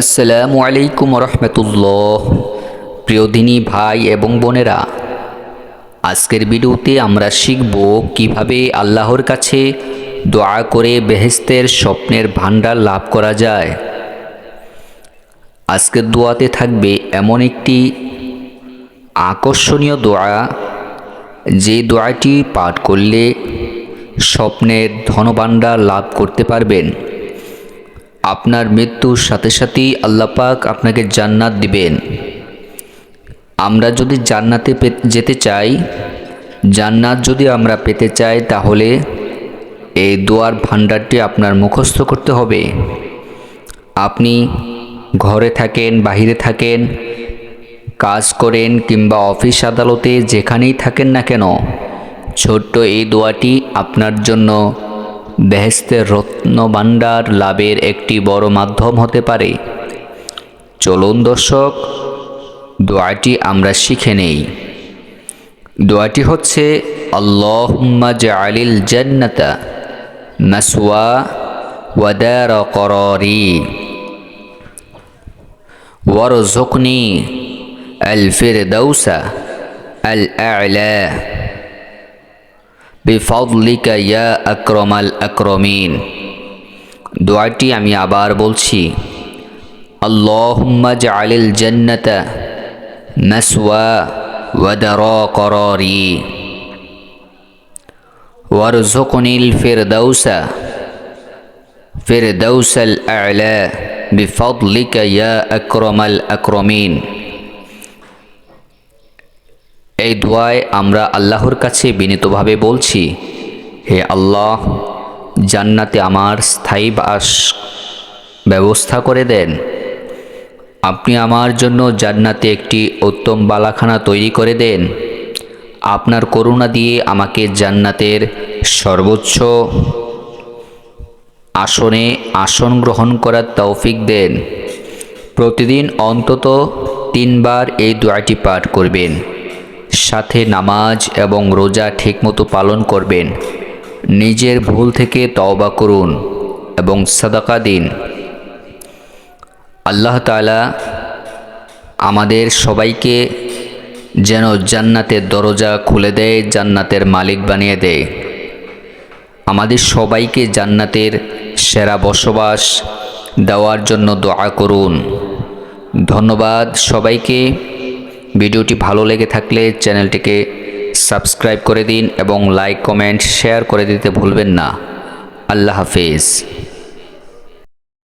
আসসালামু আলাইকুম রহমতুল্লাহ। প্রিয় দিনী ভাই এবং বোনেরা, আজকের ভিডিওতে আমরা শিখব কীভাবে আল্লাহর কাছে দোয়া করে বেহেস্তের স্বপ্নের ভাণ্ডার লাভ করা যায়। আজকের দোয়াতে থাকবে এমন একটি আকর্ষণীয় দোয়া, যে দোয়াটি পাঠ করলে স্বপ্নের ধনভাণ্ডার লাভ করতে পারবেন। আপনার মৃত্যুর সাথে সাথেই আল্লাপাক আপনাকে জান্নাত দিবেন। আমরা যদি জান্নাতে যেতে চাই, জান্নাত যদি আমরা পেতে চাই, তাহলে এই দোয়ার ভাণ্ডারটি আপনার মুখস্থ করতে হবে। আপনি ঘরে থাকেন, বাহিরে থাকেন, কাজ করেন কিংবা অফিস আদালতে যেখানেই থাকেন না কেন, ছোট্ট এই দোয়াটি আপনার জন্য বেহেস্তের রত্নভাণ্ডার লাভের একটি বড় মাধ্যম হতে পারে। চলুন দর্শক, দোয়াটি আমরা শিখে নেই। দোয়াটি হচ্ছে, আল্লাহুম্মা জালিল জান্নাতা মাসওয়া ওয়াদার করারি ওয়ারজুকনি আল ফিরদাউসা আল আ'লা বিফাদলিকা ইয়া আকরমাল আকরমিন। দোয়াটি আমি আবার বলছি, আল্লাহুম্মা জালিল জান্নাতা মাসওয়া ওয়াদারা করারি। ওয়ারজুকনিল ফিরদাউসা, ফিরদাউসাল আ'লা, বিফাদলিকা ইয়া আকরমাল আকরমিন। এই দোয়ায় আমরা আল্লাহর কাছে বিনীতভাবে বলছি, হে আল্লাহ, জান্নাতে আমার স্থায়ী বাস ব্যবস্থা করে দেন। আপনি আমার জন্য জান্নাতে একটি উত্তম বালাখানা তৈরি করে দেন। আপনার করুণা দিয়ে আমাকে জান্নাতের সর্বোচ্চ আসনে আসন গ্রহণ করার তৌফিক দেন। প্রতিদিন অন্তত তিনবার এই দোয়াটি পাঠ করবেন। সাথে নামাজ এবং রোজা ঠিকমতো পালন করবেন। নিজের ভুল থেকে তওবা করুন এবং সাদাকা দিন। আল্লাহ তালা আমাদের সবাইকে যেন জান্নাতের দরজা খুলে দেয়, জান্নাতের মালিক বানিয়ে দেয়। আমাদের সবাইকে জান্নাতের সেরা বসবাস দেওয়ার জন্য দোয়া করুন। ধন্যবাদ সবাইকে। ভিডিওটি ভালো লেগে থাকলে চ্যানেলটিকে সাবস্ক্রাইব করে দিন এবং লাইক, কমেন্ট, শেয়ার করে দিতে ভুলবেন না। আল্লাহ হাফেজ।